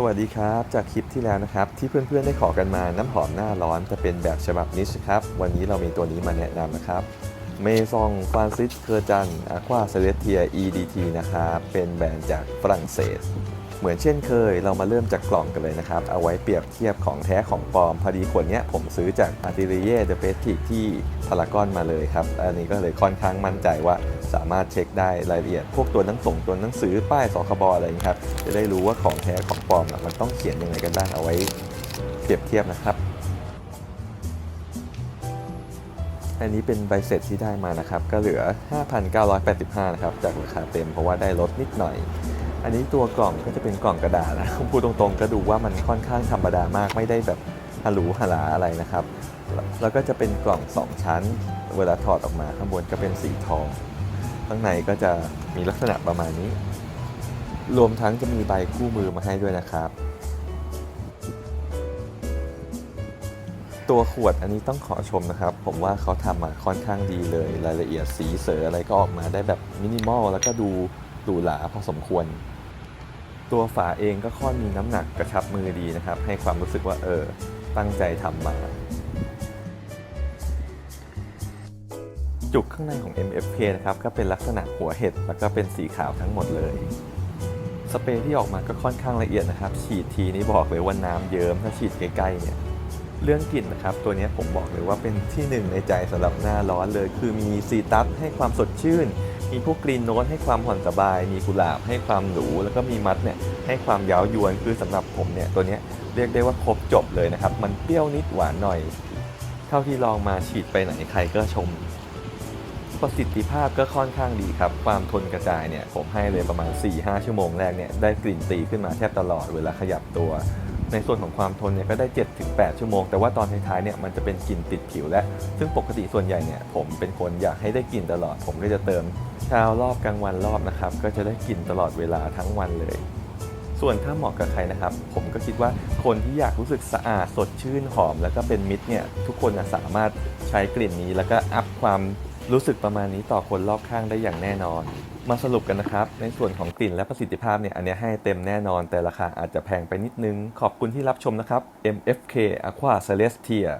สวัสดีครับ จากคลิปที่แล้วนะครับ ที่เพื่อนๆได้ขอกันมาน้ำหอมหน้าร้อนจะเป็นแบบฉบับนิชครับ วันนี้เรามีตัวนี้มาแนะนำนะครับเมซองฟรานซิสเคอร์จันอะควาเซเลเทีย EDT นะครับเป็นแบรนด์จากฝรั่งเศส เหมือนเช่นเคย เรามาเริ่มจากกล่องกันเลยนะครับ เอาไว้เปรียบเทียบของแท้ของปลอม พอดีขวดนี้ผมซื้อจาก a r t i l i e r de p e s t i ที่พารากอนมาเลยครับ อันนี้ก็เลยค่อนข้างมั่นใจว่า สามารถเช็คได้รายละเอียด พวกตัวหนังส่งตัวหนังสือป้ายสคบอะไรอย่างนี้ครับ จะได้รู้ว่าของแท้ของปลอมมันต้องเขียนยังไงกันบ้างเอาไว้เปรียบเทียบนะครับ อันนี้เป็นใบเสร็จที่ได้มานะครับ ก็เหลือ 5,985 นะครับ จากราคาเต็มเพราะว่าได้ลดนิดหน่อยอันนี้ตัวกล่องก็จะเป็นกล่องกระดาษนะพูดตรงๆก็ดูว่ามันค่อนข้างธรรมดามากไม่ได้แบบฮัลูฮาลาอะไรนะครับ แล้วก็จะเป็นกล่อง 2 ชั้น เวลาถอดออกมาข้างบนก็เป็นสีทอง ข้างในก็จะมีลักษณะประมาณนี้ รวมทั้งจะมีใบคู่มือมาให้ด้วยนะครับ ตัวขวดอันนี้ต้องขอชมนะครับ ผมว่าเขาทำมาค่อนข้างดีเลย รายละเอียดสีเสืออะไรก็ออกมาได้แบบมินิมอลแล้วก็ดูหรูหราพอสมควร ตัวฝาเองก็ค่อนมีน้ำหนักกระชับมือดีนะครับ ให้ความรู้สึกว่าเออตั้งใจทำมา จุกข้างในของ MFK นะครับก็เป็นลักษณะหัวเห็ดแล้วก็เป็นสีขาวทั้งหมดเลย สเปรย์ที่ออกมาก็ค่อนข้างละเอียดนะครับ ฉีดทีนี้บอกเลยว่าน้ำเยิ้มถ้าฉีดใกล้ๆเนี่ยเรื่องกลิ่นนะครับ ตัวนี้ผมบอกเลยว่าเป็นที่หนึ่งในใจสำหรับหน้าร้อนเลย คือมีซีตัสให้ความสดชื่น มีพวกกรีนโน้ตให้ความผ่อนสบาย มีกุหลาบให้ความหรู แล้วก็มีมัดเนี่ยให้ความเย้ายวนคือสำหรับผมเนี่ยตัวนี้เรียกได้ว่าครบจบเลยนะครับ มันเปรี้ยวนิดหวานหน่อย เท่าที่ลองมาฉีดไปไหนใครก็ชม ประสิทธิภาพก็ค่อนข้างดีครับ ความทนกระจายเนี่ยผมให้เลยประมาณ 4-5 ชั่วโมงแรกเนี่ยได้กลิ่นตีขึ้นมาแทบตลอดเวลาขยับตัว ในส่วนของความทนเนี่ยก็ได้ 7-8 ชั่วโมง แต่ว่าตอนท้ายๆเนี่ยมันจะเป็นกลิ่นติดผิวและ ซึ่งปกติส่วนใหญ่เนี่ยผมเป็นคนอยากให้ได้กลิ่นตลอด ผมก็จะเติมเช้ารอบกลางวันรอบนะครับก็จะได้กลิ่นตลอดเวลาทั้งวันเลยส่วนถ้าเหมาะกับใครนะครับ ผมก็คิดว่าคนที่อยากรู้สึกสะอาดสดชื่นหอม แล้วก็เป็นมิตรเนี่ยทุกคนน่ะสามารถใช้กลิ่นนี้ แล้วก็อัพความ รู้สึกประมาณนี้ต่อคนรอบข้างได้อย่างแน่นอน มาสรุปกันนะครับ ในส่วนของกลิ่นและประสิทธิภาพเนี่ยอันนี้ให้เต็มแน่นอน แต่ราคาอาจจะแพงไปนิดนึง ขอบคุณที่รับชมนะครับ MFK Aqua Celestia